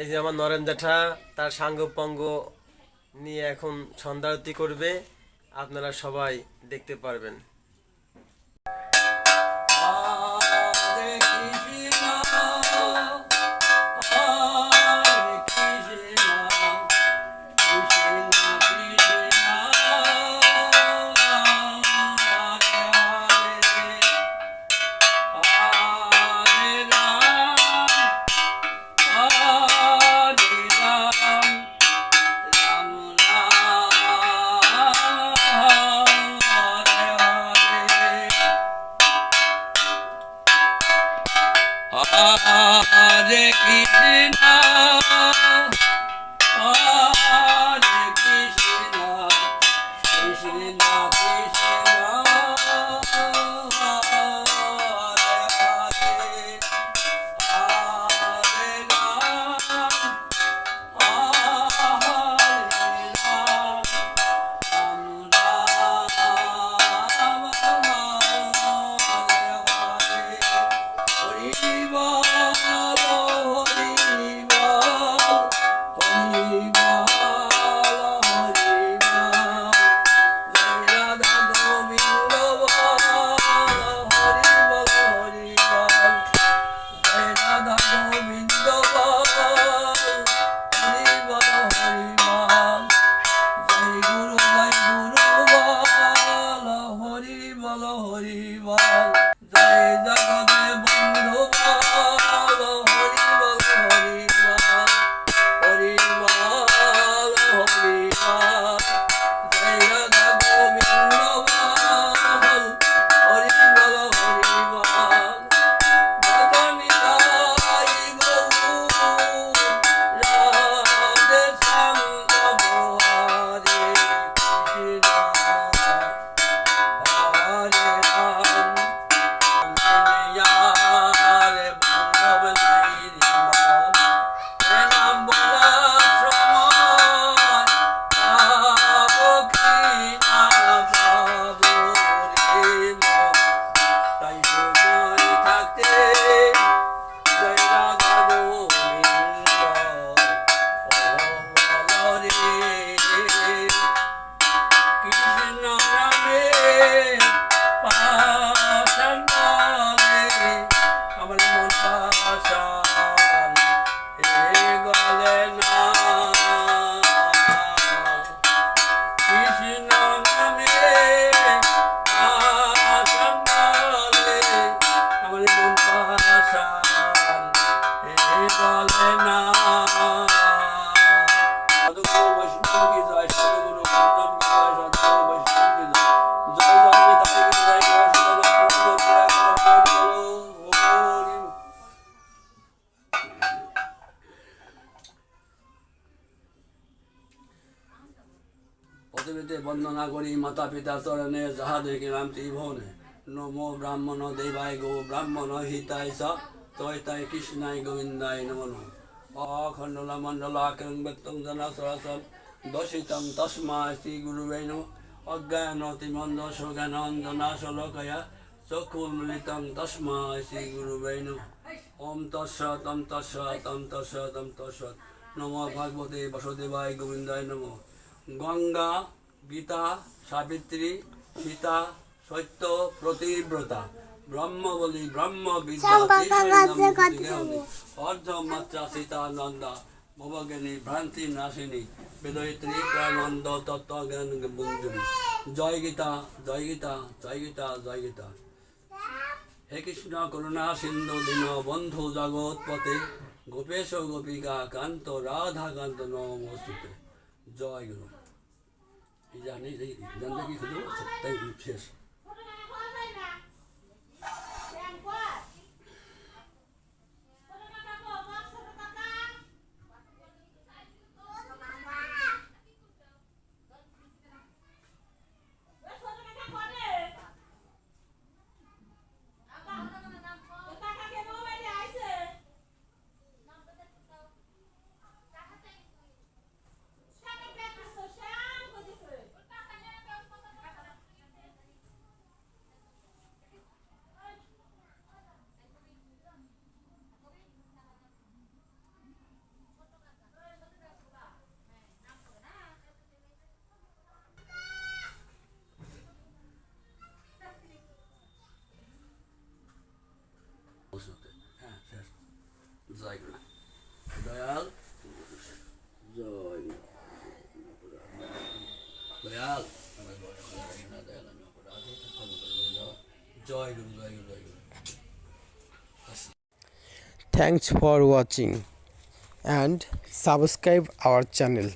এই যে আমার নরেন জ্যাঠা তার সাঙ্গ পঙ্গ নিয়ে এখন সন্ধ্যারতি করবে, আপনারা সবাই দেখতে পারবেন। হরে হরে কৃষ্ণ। গলে না সাধুগুরু বৈষ্ণব কি জয় সাধুগুরু বন্দন কি জয় সাধুগুরু বৈষ্ণব কি জয় বন্দনা করি মাতা পিতা চরণে যাহাদেরকে নাম ত্রিভুবনে। নমো ব্রাহ্মণ দেবায় গো ব্রাহ্মণ হিতায় স তয় কৃষ্ণায় গোবিন্দায় নমো। নমঃ অখণ্ডলা মণ্ডলাকরং ব্যক্তং জনা সরাসর দশিতং তস্মা শ্রী গুরুবে নম। অজ্ঞানতিমন্দ সজ্ঞানন্দনা শলোকয়া চক্ষুর্মিলিতং তস্মা শ্রী গুরুবে নম। ওম তৎসৎ তম তৎসৎ তৎসৎ নম ভাগবতে বসুদেবায় গোবিন্দায় নম। গঙ্গা, গীতা, সাবিত্রী, সীতা, সত্য, প্রতিব্রতা ব্রহ্ম বলি ব্রহ্ম বিদ্যা সীতানন্দা ভবজ্ঞানী ভ্রান্তি নাশিনী বেদয়িত্রী প্রানন্দ তত্ত্ব জ্ঞান বন্ধুরী জয় গীতা জয় গীতা জয় গীতা জয় গীতা হে কৃষ্ণ করুণা সিন্ধু দীন বন্ধু জগৎপতে গোপেশ গোপিকা কান্ত রাধা কান্ত নমস্তুতে জয় গুরু জানি জানতে কি খুঁজে শেষ জয় গুরু দয়াল জয়। দয়াল আমার বড় করে না, দয়াল আমি অপরাধী, ক্ষমা করে দাও। জয় গুরু জয় গুরু জয় গুরু Thanks for watching and subscribe our channel.